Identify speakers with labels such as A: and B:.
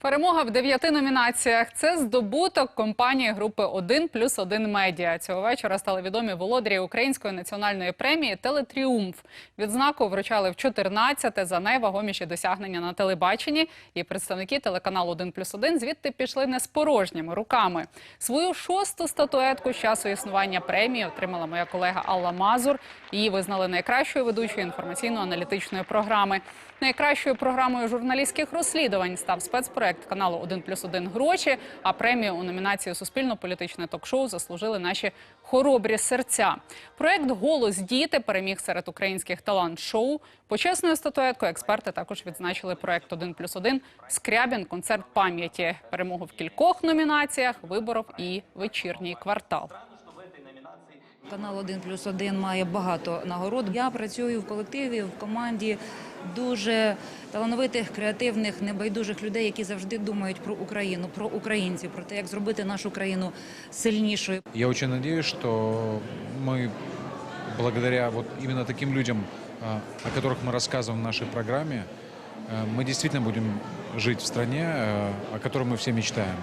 A: Перемога в дев'яти номінаціях. Це здобуток компанії групи 1 плюс 1 медіа. Цього вечора стали відомі володарі Української національної премії Телетріумф. Відзнаку вручали в 14 за найвагоміші досягнення на телебаченні. І представники телеканалу 1 плюс 1 звідти пішли не з порожніми руками. Свою шосту статуетку з часу існування премії отримала моя колега Алла Мазур. Її визнали найкращою ведучою інформаційно-аналітичної програми. Найкращою програмою журналістських розслідувань став спецпроект каналу 1 плюс 1 гроші. А премію у номінації Суспільно-політичне ток-шоу заслужили наші хоробрі серця. Проект Голос діти переміг серед українських талант-шоу. Почесною статуеткою експерти також відзначили проект 1 плюс 1 Скрябін концерт пам'яті. Перемогу в кількох номінаціях виборов і вечірній квартал.
B: Канал 1 плюс 1 має багато нагород. Я працюю в колективі, в команді дуже талановитих, креативних, небайдужих людей, які завжди думають про Україну, про українців, про те, як зробити нашу країну сильнішою.
C: Я очень надеюсь, что мы благодаря вот именно таким людям, а, о которых мы рассказываем в нашей программе, э, мы действительно будем жить в стране, э, о которой мы все мечтаем.